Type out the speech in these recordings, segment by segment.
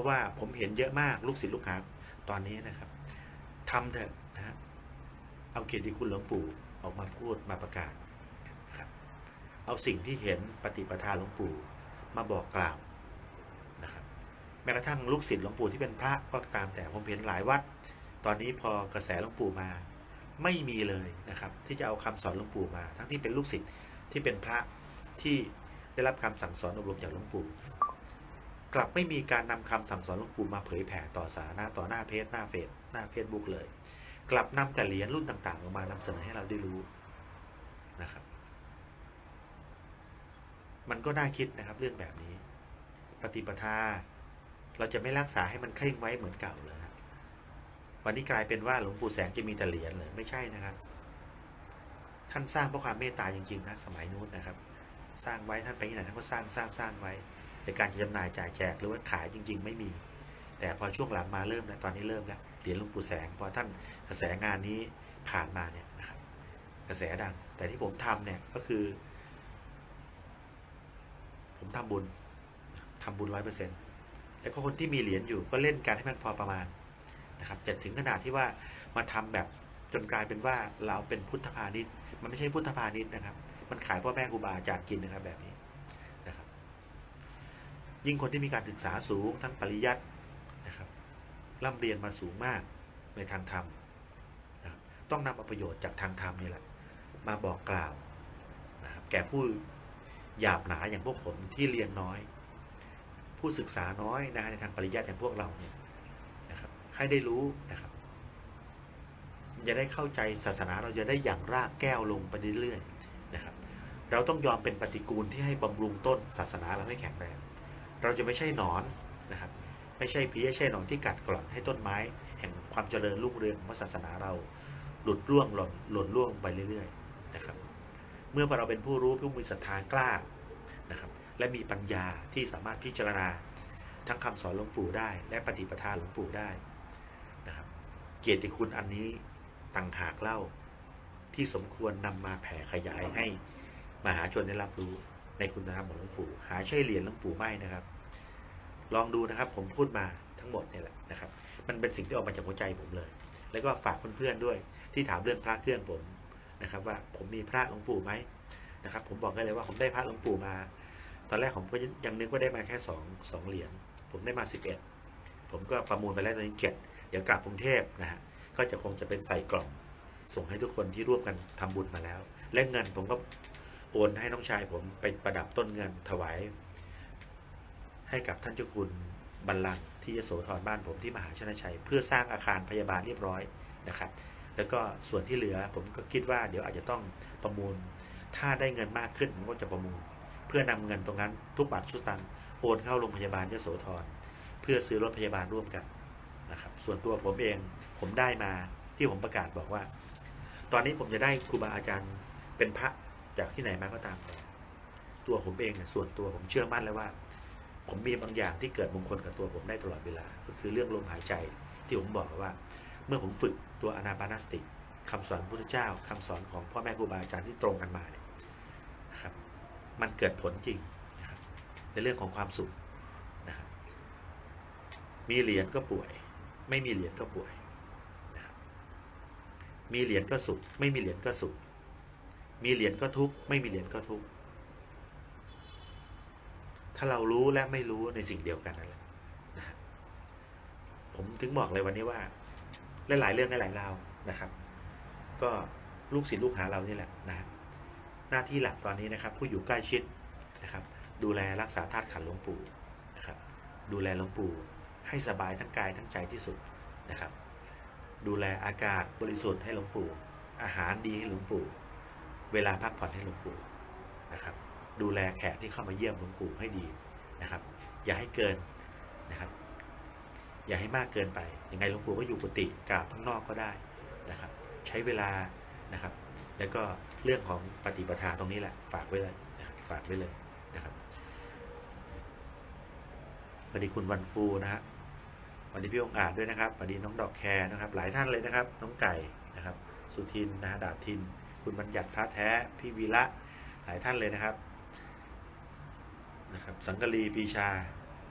ราะว่าผมเห็นเยอะมากลูกศิษย์ลูกหาตอนนี้นะครับทำเถอะนะฮะเอาเกียรติคุณหลวงปู่ออกมาพูดมาประกาศนะครับเอาสิ่งที่เห็นปฏิปทาหลวงปู่มาบอกกล่าวนะครับแม้กระทั่งลูกศิษย์หลวงปู่ที่เป็นพระก็ตามแต่ผมเห็นหลายวัด ตอนนี้พอกระแสหลวงปู่มา ไม่มีเลยนะครับ ที่จะเอาคำสอนหลวงปู่มา ทั้งที่เป็นลูกศิษย์ที่เป็นพระที่ได้รับคำสั่งสอนอบรมจากหลวงปู่ กลับไม่มีการนำคำสั่งสอนหลวงปู่มาเผยแผ่ต่อสาธารณะต่อหน้าเพจหน้าเฟซหน้าเฟซบุ๊กเลย กลับนำแต่เหรียญรุ่นต่างๆออกมานำเสนอให้เราได้รู้นะครับ มันก็น่าคิดนะครับเรื่องแบบนี้ ปฏิปทา เราจะไม่รักษาให้มันเคร่งไว้เหมือนเก่าเลยนะวันนี้กลายเป็นว่าหลวงปู่แสงจะมีแต่เหรียญเลยไม่ใช่นะครับ ท่านสร้างเพราะความเมตตาจริงๆนะสมัยนู้นนะครับ สร้างไว้ท่านไปที่ไหนท่านก็สร้างสร้างสร้างไว้ แต่การจะจำหน่ายจ่ายแจกหรือว่าขายจริง ๆ ไม่มี แต่พอช่วงหลังมาเริ่มแล้วตอนนี้เริ่มแล้วเหรียญหลวงปู่แสงพอท่านกระแสงานนี้ผ่านมาเนี่ยนะครับกระแสดัง แต่ที่ผมทำเนี่ยก็คือ ผมทำบุญทำบุญร้อยเปอร์เซ็นต์แล้วก็คนที่มีเหรียญอยู่ก็เล่นการให้มันพอประมาณนะครับจะถึงขนาดที่ว่ามาทำแบบจนกลายเป็นว่าเราเป็นพุทธพาณิชย์มันไม่ใช่พุทธพาณิชย์นะครับ มันขายพ่อแม่ครูบาอาจารย์กินนะครับแบบนี้ ยิ่งคนที่มีการศึกษาสูงทั้งปริยัตินะครับร่ำเรียนมาสูงมากในทางธรรมนะครับต้องนำเอาประโยชน์จากทางธรรมนี่แหละ มาบอกกล่าวนะครับแก่ผู้หยาบหนาอย่างพวกผมที่เรียนน้อย ผู้ศึกษาน้อยนะฮะในทางปริยัติอย่างพวกเราเนี่ยนะครับให้ได้รู้นะครับจะได้เข้าใจศาสนาเราจะได้อย่างรากแก้วลงไปเรื่อยๆนะครับ เราต้องยอมเป็นปฏิกูลที่ให้บำรุงต้นศาสนาเราให้แข็งแรง เราจะไม่ใช่หนอนนะครับไม่ใช่พีไม่ใช่หนอนที่กัดกร่อนให้ต้นไม้ แห่งความเจริญรุ่งเรืองของศาสนาเราหลุดร่วงหล่นหล่นร่วงไปเรื่อยๆนะครับ เมื่อเราเป็นผู้รู้ผู้มีศรัทธากล้านะครับและมีปัญญาที่สามารถพิจารณาทั้งคำสอนหลวงปู่ได้ และปฏิปทาหลวงปู่ได้นะครับ เกียรติคุณอันนี้ต่างหากเล่าที่สมควรนำมาแผ่ขยายให้มหาชนได้รับรู้ในคุณธรรมของหลวงปู่หาใช่เหรียญหลวงปู่ไม่นะครับ ลองดูนะครับ ผมพูดมาทั้งหมดเนี่ยแหละนะครับ มันเป็นสิ่งที่ออกมาจากหัวใจผมเลย แล้วก็ฝากเพื่อนๆด้วย ที่ถามเรื่องพระเครื่องผมนะครับ ว่าผมมีพระหลวงปู่ไหมนะครับ ผมบอกได้เลยว่าผมได้พระหลวงปู่มา ตอนแรกผมก็ยังนึกว่าได้มาแค่สองสองเหรียญผมได้มาสิบเอ็ดผมก็ประมูลไปแล้วตอนนี้เจ็ดเดี๋ยวกลับกรุงเทพนะฮะก็จะคงจะเป็นใส่กล่อง ส่งให้ทุกคนที่ร่วมกันทำบุญมาแล้ว และเงินผมก็โอนให้น้องชายผมไปประดับต้นเงินถวาย ให้กับท่านเจ้าคุณบัลลังก์ที่ยโสธรบ้านผมที่มหาชนชัย เพื่อสร้างอาคารพยาบาลเรียบร้อยนะครับ แล้วก็ส่วนที่เหลือผมก็คิดว่าเดี๋ยวอาจจะต้องประมูล ถ้าได้เงินมากขึ้นผมก็จะประมูล เพื่อนำเงินตรงนั้นทุกบาททุกตางโอนเข้าโรงพยาบาลยโสธรเพื่อซื้อรถพยาบาลร่วมกันนะครับส่วนตัวผมเองผมได้มาที่ผมประกาศบอกว่า ตอนนี้ผมจะได้ครูบาอาจารย์เป็นพระจากที่ไหนมาก็ตามแต่ตัวผมเองเนี่ยส่วนตัวผมเชื่อมั่นแล้วว่า ผมมีบางอย่างที่เกิดมงคลกับตัวผมได้ตลอดเวลา ก็คือเรื่องลมหายใจที่ผมบอกว่า เมื่อผมฝึกตัวอนาปานสติคำสอนพระพุทธเจ้าคำสอนของพ่อแม่ครูบาอาจารย์ที่ตรงกันมาเนี่ยนะครับ มันเกิดผลจริงนะครับในเรื่องของความสุขนะครับ มีเหรียญก็ป่วย ไม่มีเหรียญก็ป่วยนะครับมีเหรียญก็สุข ไม่มีเหรียญก็สุข มีเหรียญก็ทุกข์ไม่มีเหรียญก็ทุกข์ ถ้าเรารู้และไม่รู้ในสิ่งเดียวกันนั่นแหละนะผมถึงบอกเลยวันนี้ว่าหลายๆเรื่องหลายๆราวนะครับ ก็ลูกศิษย์ลูกหาเรานี่แหละนะหน้าที่หลักตอนนี้นะครับ ผู้อยู่ใกล้ชิดนะครับ ดูแลรักษาธาตุขันหลวงปู่นะครับ ดูแลหลวงปู่ให้สบายทั้งกายทั้งใจที่สุดนะครับ ดูแลอากาศบริสุทธิ์ให้หลวงปู่ อาหารดีให้หลวงปู่ เวลาพักผ่อนให้หลวงปู่นะครับ ดูแลแขกที่เข้ามาเยี่ยมหลวงปู่ให้ดีนะครับ อย่าให้เกินนะครับ อย่าให้มากเกินไปยังไงหลวงปู่ก็อยู่กุฏิกราบข้างนอกก็ได้นะครับ ใช้เวลานะครับ แล้วก็เรื่องของปฏิปทาตรงนี้แหละ ฝากไว้เลยนะฝากไว้เลยนะครับสวัสดีคุณวันฟูนะฮะสวัสดีพี่องอาจด้วยนะครับสวัสดีน้องดอกแคร์นะครับ หลายท่านเลยนะครับ น้องไก่นะครับ สุทินนะฮะดาบทิน คุณบัญญัติพระแท้ พี่วีระ หลายท่านเลยนะครับ นะครับสังกะรีปีชา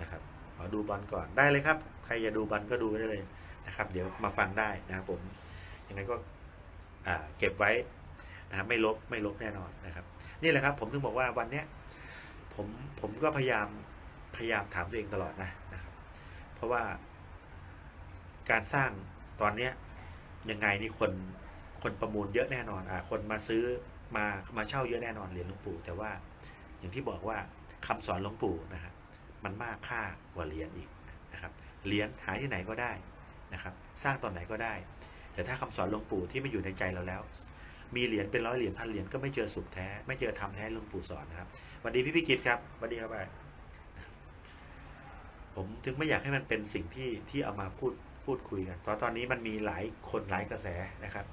นะครับขอดูบอลก่อนได้เลยครับ ใครจะดูบอลก็ดูได้เลยนะครับ เดี๋ยวมาฟังได้นะครับผมยังไงก็เก็บไว้นะครับไม่ลบไม่ลบแน่นอนนะครับ นี่แหละครับผมถึงบอกว่าวันเนี้ยผมผมก็พยายามพยายามถามตัวเองตลอดนะนะครับ เพราะว่าการสร้างตอนเนี้ยยังไงนี่คนคนประมูลเยอะแน่นอนอ่าคนมาซื้อมามาเช่าเยอะแน่นอนเหรียญหลวงปู่แต่ว่าอย่างที่บอกว่า คำสอนหลวงปู่นะครับมันมากค่ากว่าเหรียญอีกนะครับเหรียญหาที่ไหนก็ได้นะครับ สร้างตอนไหนก็ได้ แต่ถ้าคำสอนหลวงปู่ที่ไม่อยู่ในใจเราแล้ว มีเหรียญเป็นร้อยเหรียญพันเหรียญก็ไม่เจอสุขแท้ ไม่เจอธรรมแท้หลวงปู่สอนนะครับสวัสดีพี่พิกิตครับสวัสดีครับนะครับผมถึงไม่อยากให้มันเป็นสิ่งที่ที่เอามาพูดพูดคุยกันตอนตอนนี้มันมีหลายคนหลายกระแสนะครับ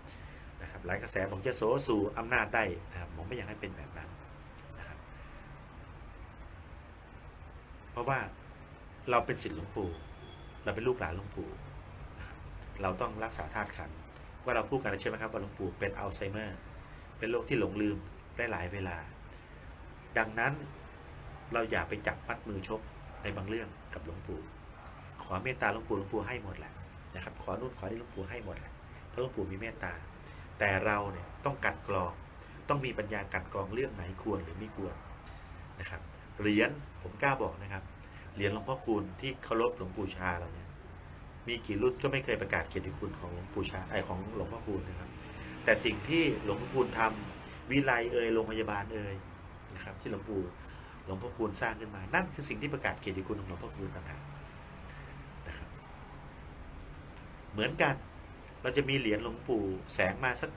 นะครับหลายกระแสผมจะโซสู่อำนาจได้นะครับผมไม่อยากให้เป็นแบบนั้นนะครับ เพราะว่าเราเป็นศิษย์หลวงปู่ เราเป็นลูกหลานหลวงปู่ เราต้องรักษาธาตุขันว่าเราพูดกันแล้วใช่ไหมครับว่าหลวงปู่เป็นอัลไซเมอร์ เป็นโรคที่หลงลืมได้หลายเวลา ดังนั้นเราอย่าไปจับมัดมือชกในบางเรื่องกับหลวงปู่ ขอเมตตาหลวงปู่หลวงปู่ให้หมดแหละนะครับ ขอนู่นขอนี่หลวงปู่ให้หมดแหละเพราะหลวงปู่มีเมตตา แต่เราเนี่ยต้องกัดกรอง ต้องมีปัญญากัดกรองเรื่องไหนควรหรือไม่ควรนะครับ เหรียญผมกล้าบอกนะครับ เหรียญหลวงพ่อคูณที่เคารพหลวงปู่ชาเราเนี่ย มีกี่รุ่นก็ไม่เคยประกาศเกียรติคุณของหลวงปู่ชาไอของหลวงพ่อคูณนะครับ แต่สิ่งที่หลวงพ่อคูณทำวิไลเอ่ยโรงพยาบาลเอ่ยนะครับ ที่หลวงปู่หลวงพ่อคูณสร้างขึ้นมา นั่นคือสิ่งที่ประกาศเกียรติคุณของหลวงพ่อคูณต่างหากนะครับ เหมือนกันเราจะมีเหรียญหลวงปู่แสงมาสัก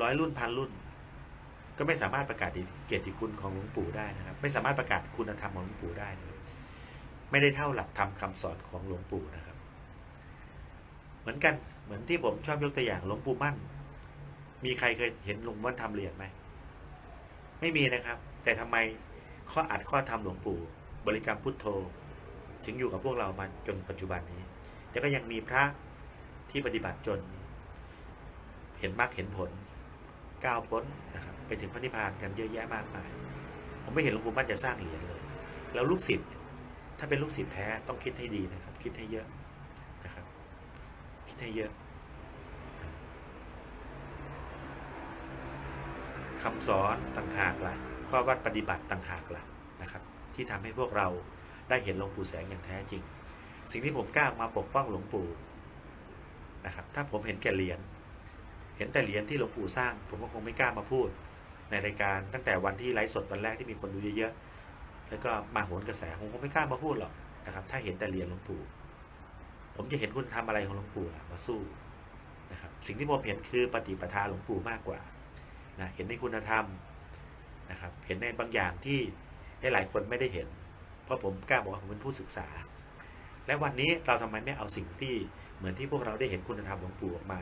ร้อยรุ่นพันรุ่น ก็ไม่สามารถประกาศเกียรติคุณของหลวงปู่ได้นะครับ ไม่สามารถประกาศคุณธรรมของหลวงปู่ได้นะครับไม่ได้เท่าหลักธรรมคาสอนของหลวงปู่นะครับ เหมือนกันเหมือนที่ผมชอบยกตัวอย่างหลวงปู่มั่น มีใครเคยเห็นหลวงมั่นทำเหรียญไหมไม่มีนะครับ แต่ทำไมข้ออัดข้อธรรมหลวงปู่ บริกรรมพุทโธ ถึงอยู่กับพวกเรามาจนปัจจุบันนี้แล้วก็ยังมีพระที่ปฏิบัติจน เห็นมากเห็นผล ก้าวพ้นนะครับไปถึงพระนิพพานกันเยอะแยะมากมาย ผมไม่เห็นหลวงปู่มั่นจะสร้างเหรียญเลย แล้วลูกศิษย์ถ้าเป็นลูกศิษย์แท้ต้องคิดให้ดีนะครับ คิดให้เยอะนะครับ คิดให้เยอะคำสอนต่างหากละ่ะข้อวัดปฏิบัติต่างหากละ่ะนะครับ ที่ทำให้พวกเราได้เห็นหลวงปู่แสงอย่างแท้จริง สิ่งที่ผมกล้ามาปกป้องหลวงปู่นะครับ ถ้าผมเห็นแก่เหรียญ เห็นแต่เหรียญที่หลวงปู่สร้าง ผมก็คงไม่กล้ามาพูด ในรายการตั้งแต่วันที่ไลฟ์สดวันแรกที่มีคนดูเยอะๆแล้วก็มาโหนกระแสผมคงไม่กล้ามาพูดหรอกนะครับ ถ้าเห็นแต่เหรียญหลวงปู่ ผมจะเห็นคุณทำอะไรของหลวงปู่ล่ะมาสู้นะครับ สิ่งที่ผมเห็นคือปฏิปทาหลวงปู่มากกว่านะเห็นในคุณธรรมนะครับ เห็นในบางอย่างที่หลายคนไม่ได้เห็น เพราะผมกล้าบอกว่าผมเป็นผู้ศึกษา และวันนี้เราทำไมไม่เอาสิ่งที่เหมือนที่พวกเราได้เห็นคุณธรรมหลวงปู่ออกมา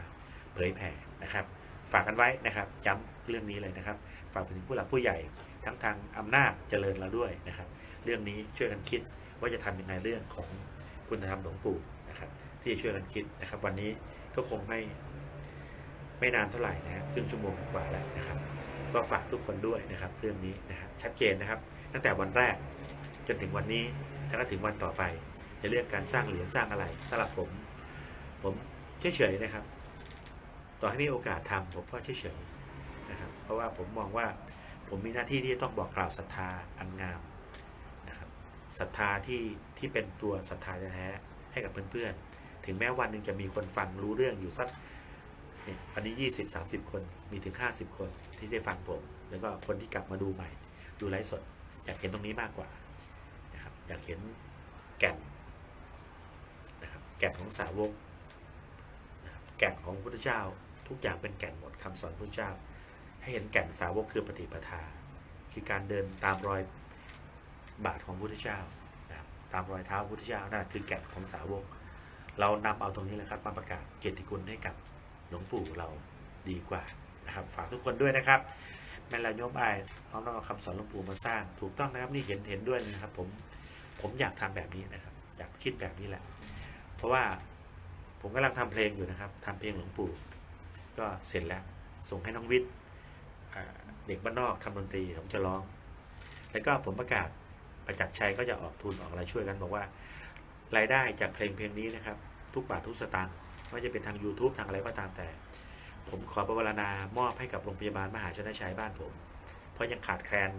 เผยแผ่นะครับ ฝากกันไว้นะครับย้ำเรื่องนี้เลยนะครับ ฝากไปถึงผู้หลักผู้ใหญ่ทั้งทางอำนาจเจริญเราด้วยนะครับ เรื่องนี้ช่วยกันคิดว่าจะทำยังไงเรื่องของคุณธรรมหลวงปู่นะครับ ที่จะช่วยกันคิดนะครับ วันนี้ก็คงไม่ไม่นานเท่าไหร่นะครับครึ่งชั่วโมงกว่าแล้วนะครับ ก็ฝากทุกคนด้วยนะครับ เรื่องนี้นะครับชัดเจนนะครับ ตั้งแต่วันแรกจนถึงวันนี้แล้วก็ถึงวันต่อไปในเรื่องการสร้างเหรียญสร้างอะไรสำหรับผม ผมเฉยๆนะครับ ต่อให้มีโอกาสทำผมก็เฉยๆนะครับ เพราะว่าผมมองว่าผมมีหน้าที่ที่ต้องบอกกล่าวศรัทธาอันงามนะครับศรัทธาที่ที่เป็นตัวศรัทธาแท้ให้กับเพื่อนๆ ถึงแม้วันหนึ่งจะมีคนฟังรู้เรื่องอยู่สักเนี่ยวันนี้20 30คนมีถึง50คนที่ได้ฟังผม แล้วก็คนที่กลับมาดูใหม่ ดูไลฟ์สด อยากเห็นตรงนี้มากกว่านะครับอยากเห็นแก่นนะครับแก่นของสาวกแก่นของพระพุทธเจ้า ทุกอย่างเป็นแก่นหมดคำสอนพระพุทธเจ้า ให้เห็นแก่นสาวกคือปฏิปทา คือการเดินตามรอยบาทของพระพุทธเจ้านะครับตามรอยเท้าพระพุทธเจ้านั่นคือแก่นของสาวก เรานำเอาตรงนี้แหละครับมาประกาศเกียรติคุณให้กับหลวงปู่เราดีกว่านะครับฝากทุกคนด้วยนะครับแม่เราโยมอายน้องเอาคำสอนหลวงปู่มาสร้าง ถูกต้องนะครับนี่เห็นเห็นด้วยนะครับ ผมผมอยากทำแบบนี้นะครับอยากคิดแบบนี้แหละ เพราะว่าผมกำลังทำเพลงอยู่นะครับทำเพลงหลวงปู่ ก็เสร็จแล้ว ส่งให้น้องวิทย์เด็กบ้านนอกทำดนตรีผมจะร้อง แล้วก็ผมประกาศประจักษ์ชัยก็จะออกทุนออกอะไรช่วยกันบอกว่า รายได้จากเพลงเพลงนี้นะครับ ทุกบาททุกสตางค์ไม่ว่าจะเป็นทาง YouTube ทางอะไรก็ตามแต่ ผมขอประวารณามอบให้กับโรงพยาบาลมหาชนชัยบ้านผม เพราะยังขาดแคลน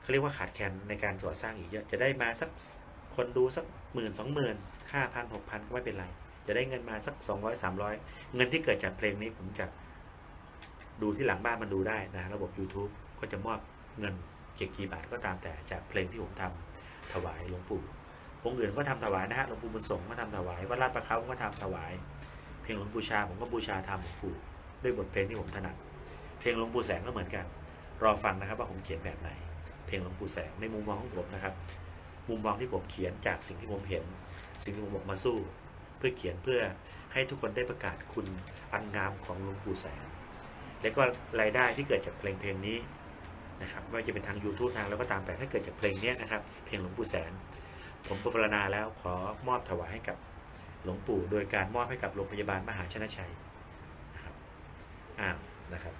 เขาเรียกว่าขาดแคลนในการก่อสร้างอีกเยอะจะได้มาสักคนดูสักหมื่นสองหมื่นห้าพันหกพันก็ไม่เป็นไร จะได้เงินมาสักสองร้อยสามร้อยเงินที่เกิดจากเพลงนี้ผมจะดูที่หลังบ้านมันดูได้นะระบบ YouTube ก็จะมอบเงินเกี่กี่บาทก็ตามแต่จากเพลงที่ผมทำถวายหลวงปู่องค์อื่นก็ทำถวายนะฮะหลวงปู่บุญสงฆ์ก็ทำถวายวัดลาดประเขาก็ทำถวาย เพลงหลวงปู่ชาผมก็บูชาทำหลวงปู่ด้วยบทเพลงที่ผมถนัดเพลงหลวงปู่แสงก็เหมือนกัน รอฟังนะครับว่าผมเขียนแบบไหน เพลงหลวงปู่แสงในมุมมองของผมนะครับ มุมมองที่ผมเขียนจากสิ่งที่ผมเห็น สิ่งที่ผมบอกมาสู้ เพื่อเขียนเพื่อให้ทุกคนได้ประกาศคุณอันงามของหลวงปู่แสง และก็รายได้ที่เกิดจากเพลงเพลงนี้นะครับไม่ว่าจะเป็นทาง YouTube ทางแล้วก็ตามแต่ถ้าเกิดจากเพลงนี้นะครับ เพลงหลวงปู่แสง ผมปรารณาแล้วขอมอบถวายให้กับหลวงปู่ โดยการมอบให้กับโรงพยาบาลมหาชนชัยนะครับอ้าวนะครับ